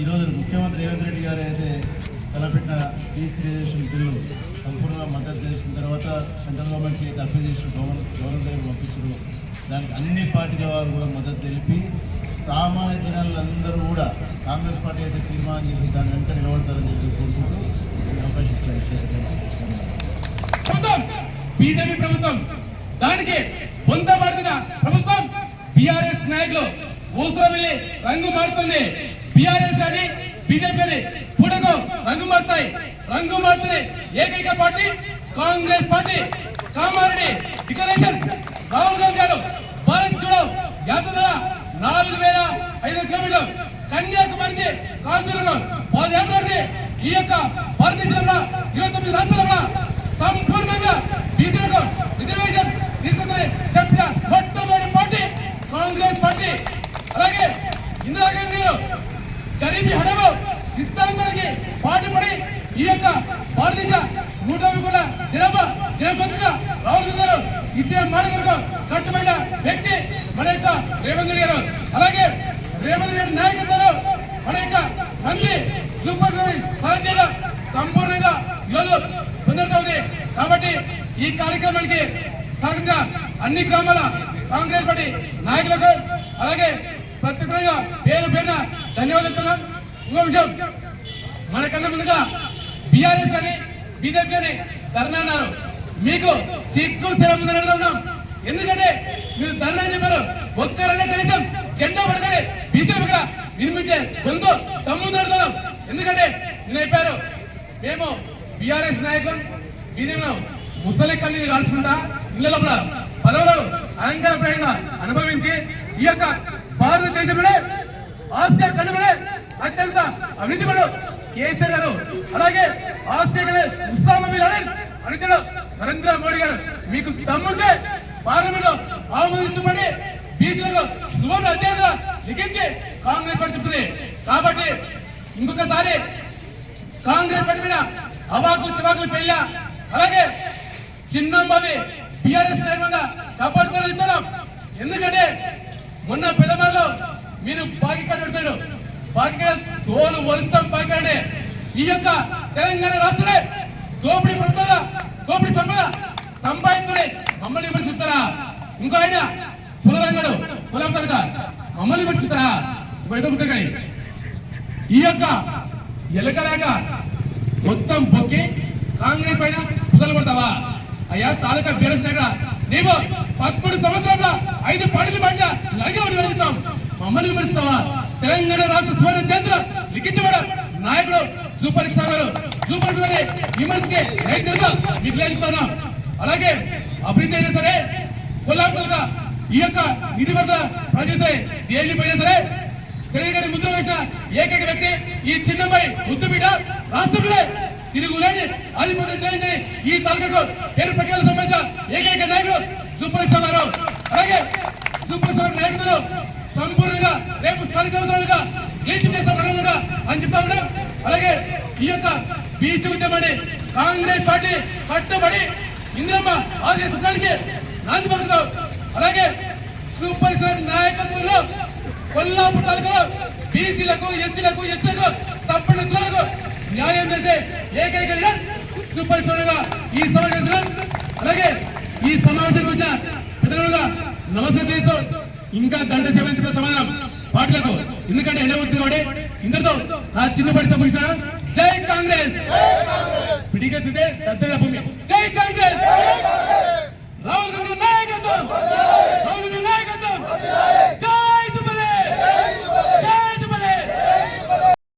ఈరోజు ముఖ్యమంత్రి రేవంత్ రెడ్డి గారు అయితే తలపెట్టిన ఫీజు బిల్లు సంపూర్ణంగా మద్దతు చేసిన తర్వాత సెంట్రల్ గవర్నమెంట్కి అయితే అప్పీల్ చేసిన గవర్నమెంట్ గవర్నమెంట్ దగ్గర దానికి అన్ని పార్టీల వారు కూడా మద్దతు తెలిపి సామాన్య జనాలందరూ కూడా కాంగ్రెస్ పార్టీ అయితే తీర్మానం చేసి దాని వెంట నిలబడతారని చెప్పి కోరుకుంటూ అవకాశం ఇచ్చారు ప్రభుత్వం బీజేపీ ప్రభుత్వం దానికి పొందబడుతున్న ప్రభుత్వం బీఆర్ఎస్ నాయకులు ఊసరం వెళ్ళి రంగు మారుతుంది. బీఆర్ఎస్ కానీ బీజేపీ పుడకు రంగు మారుతాయి రంగు ఏకైక party Congress party. Kamareddy declaration. Rahul Gandhi garu Bharat Jodo యాత్ర నాలుగు వేల ఐదు కిలోమీటర్లు కన్యాకుమారి నుంచి కాశ్మీర్లో పాదయాత్ర ఈ యొక్క భారతదేశంలో ఇరవై తొమ్మిది రాష్ట్రాలలో సంపూర్ణంగా బీసీలకు రిజర్వేషన్ తీసుకుందని చెప్పిన మొట్టమొదటి పార్టీ కాంగ్రెస్ పార్టీ అలాగే ఇందిరాగాంధీ గారు గరీబీ హడము సిద్ధాంతానికి పాటుపడి ఈ యొక్క భారతీయ నూట యాభై కోట్ల జనాభా జనపతిగా రాహుల్ గారు ఇచ్చే మాట కొరకు కట్టుబడిన వ్యక్తి మన యొక్క రేవంత్ రెడ్డి గారు. అలాగే రేవంత్ రెడ్డి నాయకత్వంలో మన యొక్క మంత్రి సూపర్ సాధ్యత సంపూర్ణంగా ఈరోజు పొందుతుంది కాబట్టి ఈ కార్యక్రమానికి సహజంగా అన్ని గ్రామాల కాంగ్రెస్ పార్టీ నాయకులకు అలాగే ప్రత్యేకంగా పేరు పేరున ధన్యవాదాలు ఇంకో విషయం మనకన్నా ముందుగా బీఆర్ఎస్ కానీ బీజేపీ కానీ ధర్నా అన్నారు. మీకు సిగ్గు సేవ ఉన్నాం. ఎందుకంటే మీరు ధర్నా అని చెప్పారు. ఒక్కరనే కనీసం జెండా పడగానే బీజేపీ నిర్మించే వినిపించే గొంతు తమ్ముడు ఎందుకంటే నేను చెప్పారు మేము బీఆర్ఎస్ నాయకులు బీజేపీ ముసలి కన్నీరు కాల్చుకుంటా ఇళ్ళ లోపల పదవులు అలంకారప్రాయంగా అనుభవించి ఈ యొక్క భారతదేశంలో ఆసియా కనుమలే అత్యంత అవినీతిపడు కేసీఆర్ గారు అలాగే ఆసియా కనే ముస్తామా బిన్ అనుచరుడు నరేంద్ర మోడీ గారు మీకు తమ్ముంటే పార్లమెంట్లో ఆమోదించమని బీసీలకు సువర్ణ అధ్యయన లిఖించి కాంగ్రెస్ పార్టీ చెప్తుంది. కాబట్టి ఇంకొకసారి కాంగ్రెస్ పార్టీ మీద అవాకులు చివాకులు పెళ్ళ. అలాగే చిన్నంబాబి బీఆర్ఎస్ నాయకులుగా కాపాడుకోవాలని చెప్తున్నాం ఎందుకంటే మొన్న పెదమాలో మీరు బాగికాడు పెట్టారు తోలు వలుస్తాం బాగికాడే ఈ యొక్క తెలంగాణ రాష్ట్రమే దోపిడి ప్రభుత్వ దోపిడీ సంపద? సంపాదించుకుని మమ్మల్ని విమర్శిస్తారా? ఇంకో ఆయన పులరంగడు పులం కనుక మమ్మల్ని విమర్శిస్తారా? ఇంకో కానీ ఈ యొక్క ఎలకలాగా మొత్తం బొక్కి కాంగ్రెస్ పైన పుసలు పడతావా అయ్యా తాలూకా బీరస్ దగ్గర నీవు పదకొండు సంవత్సరాల ఐదు పాటలు పడిన లగే వెళ్తాం మమ్మల్ని విమర్శిస్తావా? తెలంగాణ రాష్ట్ర సువర్ణ కేంద్ర లిఖించబడ నాయకుడు సూపర్ సాగర్. సూపర్ సాగర్ విమర్శించే రైతులుగా మీకు అలాగే అభివృద్ధి అయినా సరే కొల్లాపులుగా ఈ యొక్క నిధి వద్ద ప్రజలే దేని పైన సరే తెలియగానే ముద్ర వేసిన ఏకైక వ్యక్తి ఈ చిన్నపై ముద్దు బిడ్డ రాష్ట్రంలో తిరుగులేని ఆధిపత్యం ఈ తాలూకాకు పేరు ప్రఖ్యాలు సంబంధించిన ఏకైక నాయకుడు సూపర్ స్టార్ అలాగే సూపర్ స్టార్ నాయకులు సంపూర్ణంగా రేపు స్థానిక అవసరాలుగా గెలిచి చేస్తాం అని చెప్తా ఉన్నాం. అలాగే ఈ యొక్క బీసీ ఉద్యమాన్ని కాంగ్రెస్ పార్టీ కట్టుబడి ఇందిరమ్మ ఆశయ సుఖానికి నాంది పలుకుతాం అలాగే సూపర్ స్టార్ నాయకత్వంలో కొల్లాపూర్ తాలూకాలో బీసీలకు ఎస్సీలకు ఎస్సీలకు సంపన్నులకు న్యాయం చేసే ఏకైక లీడర్ సూపర్ స్టార్గా ఈ సమావేశం అలాగే ఈ సమావేశం వచ్చిన పెద్దలుగా నమస్కరిస్తూ ఇంకా గంట సేవించిన సమాధానం. పాటలతో ఎందుకంటే ఎండబడుతుంది కాబట్టి ఇందరితో చిన్న పడి సభ్యులు జై కాంగ్రెస్! పిడికెత్తితే పెద్దగా భూమి. జై కాంగ్రెస్!